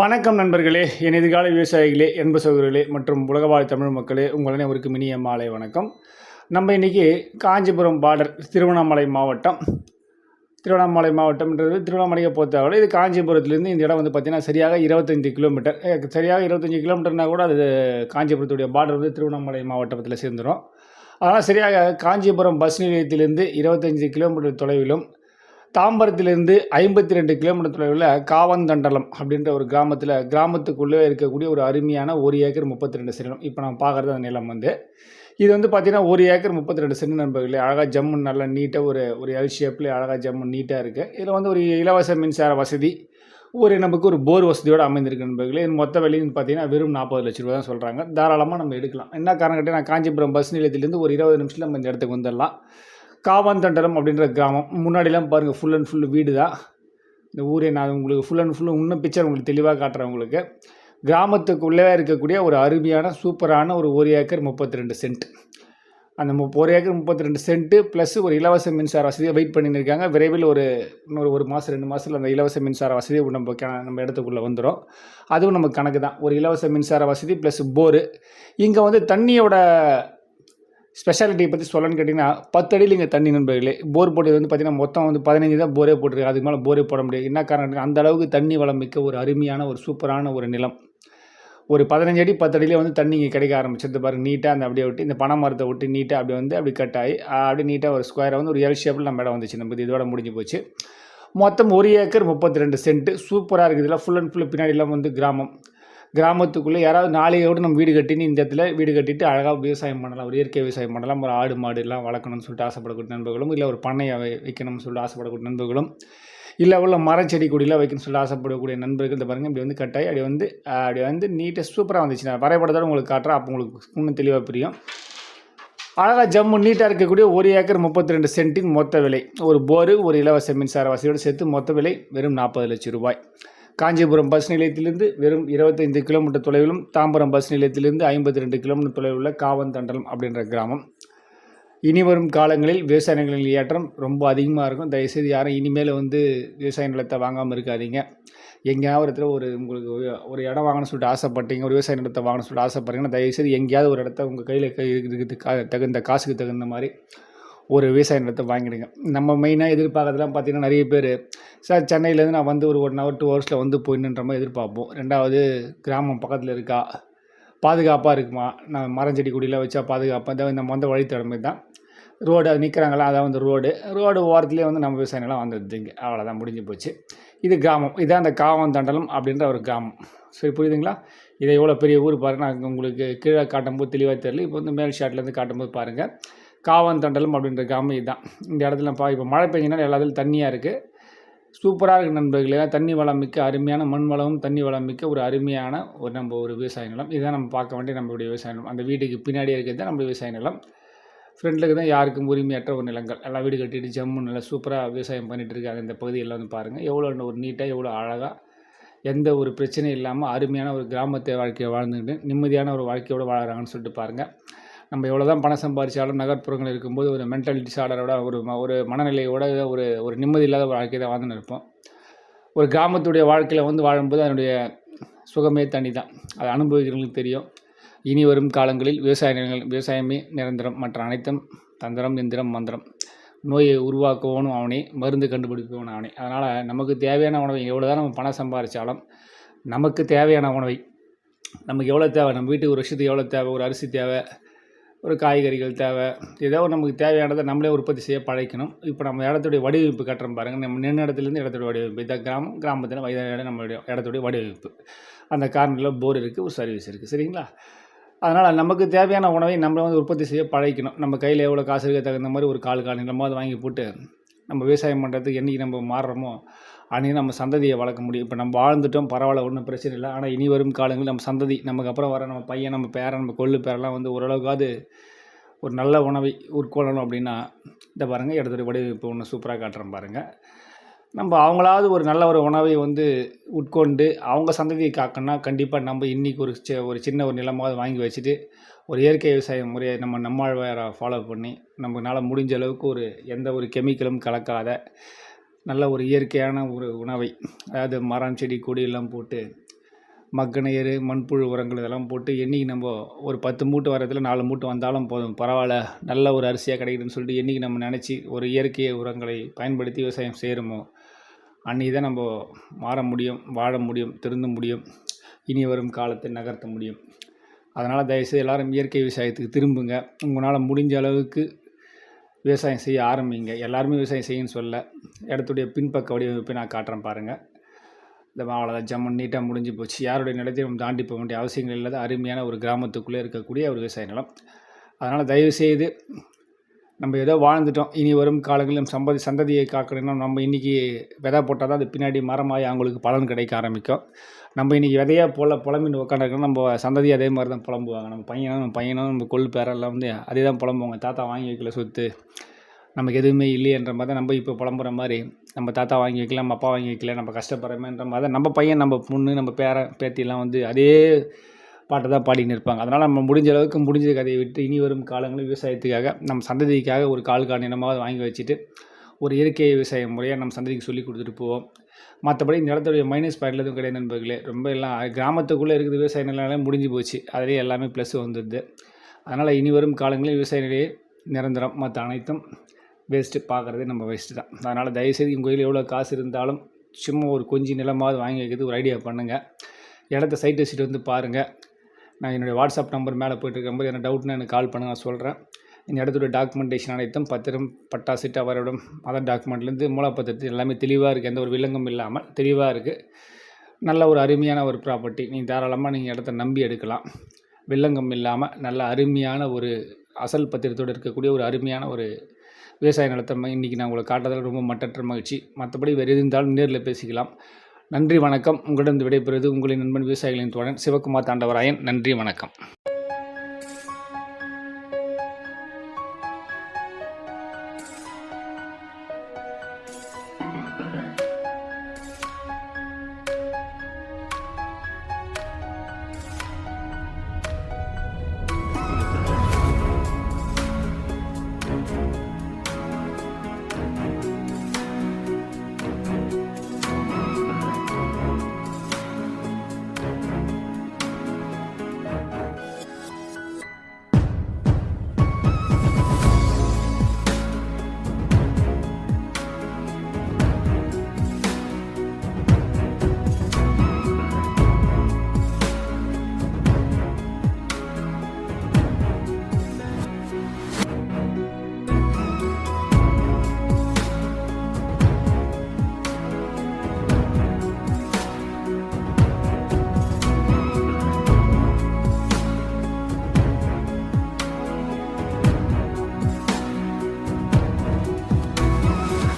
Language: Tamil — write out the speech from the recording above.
வணக்கம் நண்பர்களே என் எதிர்கால விவசாயிகளே என்ப சகோதரர்களே மற்றும் உலகவாழ் தமிழ் மக்களே உங்கள் அனைவருக்கும் மினிய மாலை வணக்கம். நம்ம இன்றைக்கி காஞ்சிபுரம் பார்டர் திருவண்ணாமலை மாவட்டம். திருவண்ணாமலை மாவட்டம்ன்றது திருவண்ணாமலையை பொறுத்தவரை இது காஞ்சிபுரத்துலேருந்து இந்த இடம் வந்து பார்த்திங்கன்னா சரியாக இருபத்தஞ்சி கிலோமீட்டர் சரியாக இருபத்தஞ்சி கிலோமீட்டர்னா கூட அது காஞ்சிபுரத்துடைய பார்டர் வந்து திருவண்ணாமலை மாவட்டத்தில் சேர்ந்துடும் அதனால் சரியாக காஞ்சிபுரம் பஸ் நிலையத்திலிருந்து இருபத்தஞ்சி கிலோமீட்டர் தொலைவிலும் தாம்பரத்திலிருந்து ஐம்பத்தி ரெண்டு கிலோமீட்டர் தொலைவில் காவந்தண்டலம் அப்படின்ற ஒரு கிராமத்தில் கிராமத்துக்குள்ளே இருக்கக்கூடிய ஒரு அருமையான ஒரு ஏக்கர் முப்பத்தி ரெண்டு சென்ட் இப்போ நம்ம பார்க்குறது அந்த நிலம் வந்து இது வந்து பார்த்திங்கன்னா ஒரு ஏக்கர் முப்பத்தி ரெண்டு சென்ட் நண்பர்களே அழகாக ஜம்மு நல்லா நீட்டாக ஒரு ஒரு எல் ஷேப்பில் அழகாக ஜம்மு நீட்டாக இருக்குது இதில் வந்து ஒரு இலவச மின்சார வசதி ஒரு நமக்கு ஒரு போர் வசதியோடு அமைந்திருக்கு நண்பர்களே. இது மொத்த விலைன்னு பார்த்தீங்கன்னா வெறும் நாற்பது லட்ச ரூபா தான் சொல்கிறாங்க தாராளமாக நம்ம எடுக்கலாம். என்ன காரணம் கேட்டால் நான் காஞ்சிபுரம் பஸ் நிலையத்திலேருந்து ஒரு இருபது நிமிஷத்தில் நம்ம இந்த இடத்துக்கு வந்துடலாம். காவாந்தண்டலம் அப்படின்ற கிராமம். முன்னாடிலாம் பாருங்கள் ஃபுல் அண்ட் ஃபுல் வீடு தான் இந்த ஊரே நான் உங்களுக்கு ஃபுல் அண்ட் ஃபுல்லு இன்னும் பிக்சர் உங்களுக்கு தெளிவாக காட்டுறேன் உங்களுக்கு. கிராமத்துக்குள்ளே இருக்கக்கூடிய ஒரு அருமையான சூப்பரான ஒரு ஒரு ஏக்கர் முப்பத்தி ரெண்டு சென்ட். அந்த முப் ஒரு ஏக்கர் முப்பத்தி ரெண்டு சென்ட்டு ப்ளஸ் ஒரு இலவச மின்சார வசதியை வெயிட் பண்ணியிருக்காங்க விரைவில் ஒரு இன்னொரு ஒரு மாதம் ரெண்டு மாதத்தில் அந்த இலவச மின்சார வசதி நம்ம க நம்ம இடத்துக்குள்ளே வந்துடும் அதுவும் நமக்கு கணக்கு தான் ஒரு இலவச மின்சார வசதி ப்ளஸ் போரு இங்கே வந்து தண்ணியோட ஸ்பெஷாலிட்டியை பற்றி சொல்லணும்னு கேட்டிங்கன்னா பத்து அடியில் இங்கே தண்ணி நண்பர்களே போர் போட்டது வந்து பார்த்திங்கன்னா மொத்தம் வந்து பதினஞ்சு தான் போரே போட்டிருக்கு. அதுக்கு மேலே போரே போட முடியாது. என்ன காரணம் அந்த அளவுக்கு தண்ணி வளம் மிக்க ஒரு அருமையான ஒரு சூப்பரான ஒரு நிலம். ஒரு பதினஞ்சு அடி பத்து அடியிலே வந்து தண்ணி இங்கே கிடைக்க ஆரம்பிச்சது பாருங்க நீட்டாக அந்த அப்படியே விட்டு இந்த பனை மரத்தை விட்டு நீட்டாக அப்படி வந்து அப்படி கட் ஆகி அப்படியே நீட்டாக ஒரு ஸ்கொயரை வந்து ஒரு எல் ஷேப்பில் நம்ம இடம் வந்துச்சு. நம்ம இதோட முடிஞ்சு போச்சு. மொத்தம் ஒரு ஏக்கர் முப்பத்தி ரெண்டு சென்ட்டு சூப்பராக இருக்குது. இதெல்லாம் ஃபுல் அண்ட் ஃபுல் பின்னாடிலாம் வந்து கிராமம். கிராமத்துக்குள்ளே யாராவது நாளையோடு நம்ம வீடு கட்டின்னு இந்த இடத்துல வீடு கட்டிட்டு அழகாக விவசாயம் பண்ணலாம் ஒரு இயற்கை விவசாயம் பண்ணலாம் ஒரு ஆடு மாடு எல்லாம் வளர்க்கணும்னு சொல்லிட்டு ஆசைப்படக்கூடிய நண்பர்களும் இல்லை ஒரு பண்ணையை வைக்கணும்னு சொல்லிட்டு ஆசைப்படக்கூடிய நண்பர்களும் இல்லை உள்ள மரம் செடி கொடிலாம் வைக்கணும்னு சொல்லிட்டு ஆசைப்படக்கூடிய நண்பர்கள் இந்த பாருங்கள் இப்படி வந்து கட்டாயி அப்படி வந்து அப்படி வந்து நீட்டாக சூப்பராக வந்துச்சு நான் வரைபடத்தோட உங்களுக்கு காட்டுறேன் அப்போ உங்களுக்கு இன்னும் தெளிவாக புரியும். அழகாக ஜம்மு நீட்டாக இருக்கக்கூடிய ஒரு ஏக்கர் முப்பத்தி ரெண்டு சென்ட்டின் மொத்த விலை ஒரு போரு ஒரு இலவச மின்சார வசதியோடு சேர்த்து மொத்த விலை வெறும் நாற்பது லட்சம் ரூபாய். காஞ்சிபுரம் பஸ் நிலையத்திலிருந்து வெறும் இருபத்தைந்து கிலோமீட்டர் தொலைவிலும் தாம்பரம் பஸ் நிலையத்திலிருந்து ஐம்பத்தி ரெண்டு கிலோமீட்டர் தொலைவில் உள்ள காவந்தண்டலம் அப்படின்ற கிராமம். இனி வரும் காலங்களில் விவசாய நிலங்களின் ஏற்றம் ரொம்ப அதிகமாக இருக்கும். தயவுசெய்து யாரும் இனிமேல் வந்து விவசாய நிலத்தை வாங்காமல் இருக்காதீங்க. எங்கேயாவது ஒரு இடத்துல ஒரு உங்களுக்கு ஒரு- ஒரு இடம் வாங்கணும்னு சொல்லிட்டு ஆசைப்பட்டீங்க ஒரு விவசாய நிலத்தை வாங்கணும்னு சொல்லிட்டு ஆசைப்பட்றீங்கன்னா தயவுசெய்து எங்கேயாவது ஒரு இடத்த உங்கள் கையில் கை இதுக்கு கா- தகுந்த காசுக்கு தகுந்த மாதிரி ஒரு விவசாய நிலத்தை வாங்கிடுங்க. நம்ம மெயினாக எதிர்பார்க்கறதுலாம் பார்த்திங்கன்னா நிறைய பேர் சார் சென்னையிலேருந்து நான் வந்து ஒரு ஒன் ஹவர் டூ ஹவர்ஸில் வந்து போயிடணுன்ற மாதிரி எதிர்பார்ப்போம். ரெண்டாவது கிராமம் பக்கத்தில் இருக்கா? பாதுகாப்பாக இருக்குமா? நான் மரம் செடி கொடியெல்லாம் வச்சா பாதுகாப்பாக இந்த மொந்த வழித்தடமை தான். ரோடு அது நிற்கிறாங்களா அதான் வந்து ரோடு. ரோடு ஓரத்துலேயே வந்து நம்ம விவசாய நிலம் வந்துடுதுங்க அவ்வளோதான் முடிஞ்சு போச்சு. இது கிராமம். இதான் அந்த காவம் தண்டலம் அப்படின்ற ஒரு கிராமம். சரி புரியுதுங்களா? இதை எவ்வளோ பெரிய ஊர் பாருங்கள் நான் உங்களுக்கு கீழே காட்டும்போது தெளிவாக தெரியல. இப்போ வந்து மேல் ஷாட்லேருந்து காட்டும்போது பாருங்கள் காவந்தண்டலம் அப்படின்ற கிராமம் இதுதான் இந்த இடத்துல பா இப்போ மழை பெஞ்சினால எல்லாத்துலையும் தண்ணியாக இருக்குது சூப்பராக இருக்குது நண்பர்களே. தண்ணி வளம் மிக்க அருமையான மண் வளமும் தண்ணி வளம் மிக்க ஒரு அருமையான ஒரு நம்ம ஒரு விவசாய நிலம். இதுதான் நம்ம பார்க்க வேண்டிய நம்மளுடைய விவசாய நிலம். அந்த வீட்டுக்கு பின்னாடியே இருக்கிறது தான் நம்ம விவசாய நிலம். ஃப்ரெண்டில் தான் யாருக்கும் உரிமையற்ற ஒரு நிலங்கள். எல்லாம் வீடு கட்டிட்டு ஜம்மு நல்லா சூப்பராக விவசாயம் பண்ணிகிட்டு இருக்காங்க. இந்த பகுதியெல்லாம் வந்து பாருங்கள் எவ்வளோ ஒரு நீட்டாக எவ்வளோ அழகாக எந்த ஒரு பிரச்சனையும் இல்லாமல் அருமையான ஒரு கிராமத்தை வாழ்க்கையை வாழ்ந்துக்கிட்டு நிம்மதியான ஒரு வாழ்க்கையோடு வாழறாங்கன்னு சொல்லிட்டு பாருங்கள் நம்ம எவ்வளோ தான் பணம் சம்பாதிச்சாலும் நகர்ப்புறங்கள் இருக்கும்போது ஒரு மென்டல் டிசார்டரோட ஒரு ஒரு மனநிலையோட ஒரு ஒரு நிம்மதி இல்லாத ஒரு வாழ்க்கை தான் வாழ்ந்துன்னு இருப்போம். ஒரு கிராமத்துடைய வாழ்க்கையில் வந்து வாழும்போது அதனுடைய சுகமே தனி தான் அதை அனுபவிக்கிறவங்களுக்கு தெரியும். இனி வரும் காலங்களில் விவசாய நிலங்கள் விவசாயமே நிரந்தரம். மற்ற அனைத்தும் தந்திரம் எந்திரம் மந்திரம். நோயை உருவாக்குவனும் அவனே மருந்து கண்டுபிடிப்பவனும் அவனே. அதனால் நமக்கு தேவையான உணவை எவ்வளோ தான் நம்ம பணம் சம்பாதிச்சாலும் நமக்கு தேவையான உணவை நமக்கு எவ்வளோ தேவை? நம்ம வீட்டுக்கு ஒரு வருஷத்துக்கு எவ்வளோ தேவை? ஒரு அரிசி தேவை? ஒரு காய்கறிகள் தேவை. ஏதோ ஒரு நமக்கு தேவையானதை நம்மளே உற்பத்தி செய்ய பழைக்கணும் இப்போ நம்ம இடத்துடைய வடிவமைப்பு கட்டுறோம் பாருங்கள் நம்ம நின்று இடத்துலேருந்து இடத்துடைய வடிவமைப்பு. இந்த கிராமம் கிராமத்தில் வயதான நம்மளுடைய இடத்துடைய வடிவமைப்பு. அந்த கார்னரில் போர் இருக்குது ஒரு சர்வீஸ் இருக்குது சரிங்களா? அதனால் நமக்கு தேவையான உணவை நம்மளை வந்து உற்பத்தி செய்ய பழகிக்கணும். நம்ம கையில் எவ்வளோ காசு இருக்க தகுந்த மாதிரி ஒரு கால் கால் நிலமாவது வாங்கி போட்டு நம்ம விவசாயம் பண்ணுறதுக்கு என்றைக்கு நம்ம மாறுறோமோ அன்றைக்கி நம்ம சந்ததியை வளர்க்க முடியும். இப்போ நம்ம வாழ்ந்துட்டோம் பரவாயில்ல ஒன்றும் பிரச்சனை இல்லை. ஆனால் இனி வரும் காலங்களில் நம்ம சந்ததி நமக்கு அப்புறம் வர நம்ம பையன் நம்ம பேரன் நம்ம கொள்ளு பேரெல்லாம் வந்து ஓரளவுக்காவது ஒரு நல்ல உணவை உட்கொள்ளணும் அப்படின்னா இந்த பாருங்கள் இடத்துல வடிவமைப்பு ஒன்று சூப்பராக காட்டுறேன் பாருங்கள் நம்ம அவங்களாவது ஒரு நல்ல ஒரு உணவை வந்து உட்கொண்டு அவங்க சந்ததியை காக்கணும்னா கண்டிப்பாக நம்ம இன்றைக்கி ஒரு சி ஒரு சின்ன ஒரு நிலமாவது வாங்கி வச்சுட்டு ஒரு இயற்கை விவசாய முறையை நம்ம நம்மாழ்வாரை ஃபாலோ பண்ணி நம்மளால் முடிஞ்ச அளவுக்கு ஒரு எந்த ஒரு கெமிக்கலும் கலக்காத நல்ல ஒரு இயற்கையான ஒரு உணவை. அதாவது மரம் செடி கொடி எல்லாம் போட்டு மக்கின மண்புழு உரங்கள் இதெல்லாம் போட்டு என்றைக்கு நம்ம ஒரு பத்து மூட்டை வரத்தில் நாலு மூட்டை வந்தாலும் போதும். பரவாயில்ல நல்ல ஒரு அரிசியாக கிடைக்குதுன்னு சொல்லிட்டு என்றைக்கு நம்ம நினச்சி ஒரு இயற்கை உரங்களை பயன்படுத்தி விவசாயம் செய்கிறோமோ அன்றைக்கி தான் நம்ம மாற முடியும் வாழ முடியும் திருந்த முடியும் இனி வரும் காலத்தை நகர்த்த முடியும். அதனால் தயவுசெய்து எல்லோரும் இயற்கை விவசாயத்துக்கு திரும்புங்க. உங்களால் முடிஞ்ச அளவுக்கு விவசாயம் செய்ய ஆரம்பிங்க. எல்லாருமே விவசாயம் செய்யுன்னு சொல்ல. இடத்துடைய பின்பக்க வடிவமைப்பை நான் காட்டுறேன் பாருங்கள் இந்த அவ்வளோதான் ஜம்மன் நீட்டாக முடிஞ்சு போச்சு. யாருடைய நிலத்தையும் நம்ம தாண்டி போக வேண்டிய அவசியங்கள் இல்லாத அருமையான ஒரு கிராமத்துக்குள்ளே இருக்கக்கூடிய ஒரு விவசாய நிலம். அதனால் தயவுசெய்து நம்ம ஏதோ வாழ்ந்துட்டோம். இனி வரும் காலங்களில் சம்பதி சந்ததியை காக்கணும்னா நம்ம இன்றைக்கி விதை போட்டால் தான் அது பின்னாடி மரமாகி அவங்களுக்கு பலன் கிடைக்க ஆரம்பிக்கும். நம்ம இன்றைக்கி விதையாக போல புலம்பின்னு உட்காந்துருக்கோம் நம்ம சந்ததி அதே மாதிரி தான் புலம்புவாங்க. நம்ம பையனும் நம்ம பையனும் நம்ம கொள்ளு பேரெல்லாம் வந்து அதே தான் புலம்புவாங்க. தாத்தா வாங்கி வைக்கல சொத்து. நமக்கு எதுவுமே இல்லையன்ற மாதிரி தான் நம்ம இப்போ புலம்புற மாதிரி நம்ம தாத்தா வாங்கி வைக்கல நம்ம அப்பா வாங்கி வைக்கல நம்ம கஷ்டப்படுறமேன்ற மாதிரி தான் நம்ம பையன் நம்ம பொண்ணு நம்ம பேரன் பேத்திலாம் வந்து அதே பாட்டை தான் பாடின்னு இருப்பாங்க. அதனால் நம்ம முடிஞ்ச அளவுக்கு முடிஞ்ச கதையை விட்டு இனி வரும் காலங்களில் விவசாயத்துக்காக நம்ம சந்ததிக்காக ஒரு கால் காணினமாவது வாங்கி வச்சுட்டு ஒரு இயற்கை விவசாய முறையாக நம்ம சந்ததிக்கு சொல்லி கொடுத்துட்டு போவோம். மற்றபடி இந்த இடத்துடைய மைனஸ் பாயிண்டில் எதுவும் கிடையாது நண்பர்களே. ரொம்ப எல்லாம் கிராமத்துக்குள்ளே இருக்கிற விவசாய நிலையெல்லாம் முடிஞ்சு போச்சு. அதிலே எல்லாமே ப்ளஸ் வந்துடுது. அதனால் இனி வரும் காலங்களில் விவசாய நிலையை நிரந்தரம். மற்ற அனைத்தும் வேஸ்ட்டு பார்க்குறதே நம்ம வேஸ்ட்டு தான். அதனால் தயவுசெய்து உங்கள் கையில் எவ்வளோ காசு இருந்தாலும் சும்மா ஒரு கொஞ்சம் நிலமாவது வாங்கி வைக்கிறது ஒரு ஐடியா பண்ணுங்கள் இடத்த சைட் வச்சுட்டு வந்து பாருங்கள் நான் என்னுடைய வாட்ஸ்அப் நம்பர் மேலே போயிட்டு இருக்கும்போது என்ன டவுட்னு எனக்கு கால் பண்ணுங்க நான் சொல்கிறேன் இந்த இடத்துல டாக்குமெண்டேஷன் அனைத்தும் பத்திரம் பட்டா சிட்டா வரவிடம் அதர் டாக்குமெண்ட்லேருந்து மூலப்பத்திரத்து எல்லாமே தெளிவாக இருக்குது எந்த ஒரு விலங்கும் இல்லாமல் தெளிவாக இருக்குது நல்ல ஒரு அருமையான ஒரு ப்ராப்பர்ட்டி நீங்கள் தாராளமாக நீங்கள் இடத்த நம்பி எடுக்கலாம். வில்லங்கம் இல்லாமல் நல்ல அருமையான ஒரு அசல் பத்திரத்தோடு இருக்கக்கூடிய ஒரு அருமையான ஒரு விவசாய நிலத்தை இன்றைக்கி நான் உங்களை காட்டுறதில் ரொம்ப மட்டற்ற மகிழ்ச்சி. மற்றபடி வேறு இருந்தாலும் நேரில் பேசிக்கலாம். நன்றி வணக்கம். உங்களிடம் விடைபெறுவது உங்களின் நண்பன் விவசாயிகளின் தோழன் சிவகுமார் தாண்டவராயன். நன்றி வணக்கம்.